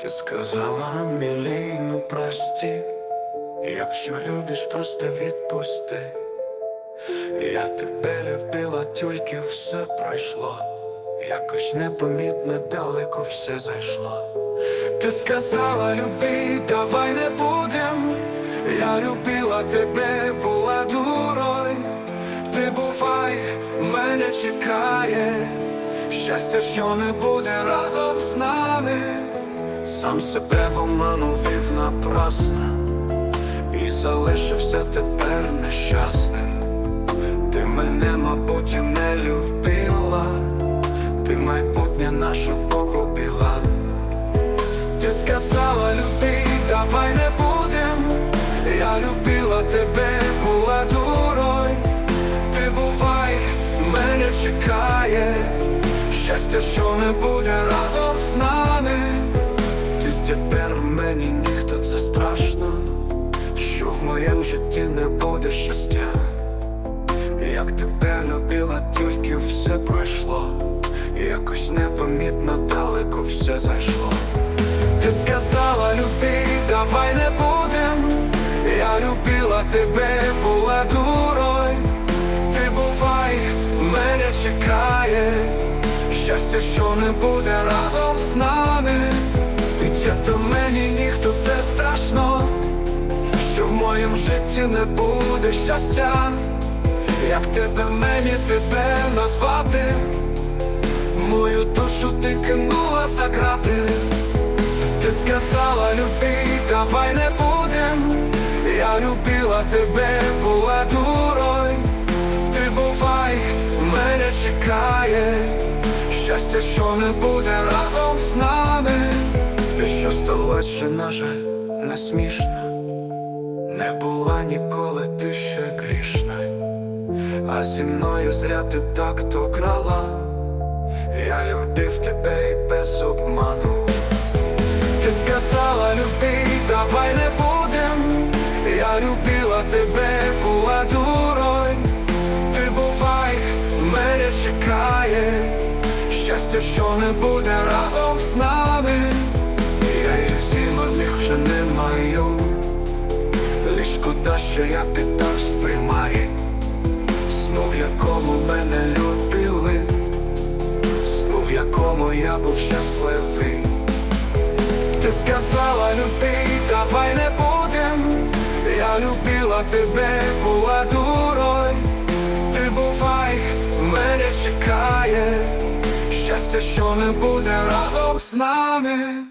Ти сказала міліну прості, якщо любиш, просто відпусти. Я тебе любила, тільки все пройшло, якось непомітно далеко все зайшло. Ти сказала, люби, давай не будем. Я любила тебе, була дурой. Ти бувай, мене чекає. Щастя, що не буде разом з нами. Сам себе в оману вів напрасно І залишився тепер нещасним. Ти мене, мабуть, і не любила, ти майбутнє наше погубила. Ти сказала, люби, давай не будем. Я любила тебе, була дурой. Ти бувай, мене чекає. Щастя, що не буде разом в моєму житті не буде щастя. Як тебе любила, тільки все пройшло, якось непомітно далеко все зайшло. Ти сказала, люби, давай не будем. Я любила тебе, була дурой. Ти бувай, мене чекає. Щастя, що не буде моєму житті не буде щастя. Як тебе мені тебе назвати, мою душу ти кинула за грати. Ти сказала, люби, давай не будем. Я любила тебе, була дурой. Ти бувай, мене чекає. Щастя, що не буде разом з нами. Те, що на жаль, не смішно. Не була ніколи ти ще грішна. А зі мною зря ти так то крала. Я любив тебе і без обману. Ти сказала, люби, давай не будем. Я любила тебе, була дурой. Ти бувай, мене чекає. Щастя, що не буде разом з нами. Я ілюзій марних вже не маю. Що я піддав сприймає. Сну, в якому мене любили, сну, в якому я був щасливий. Ти сказала, люби, давай не будем. Я любила тебе, була дурой. Ти бувай, мене чекає. Щастя, що не буде разом з нами.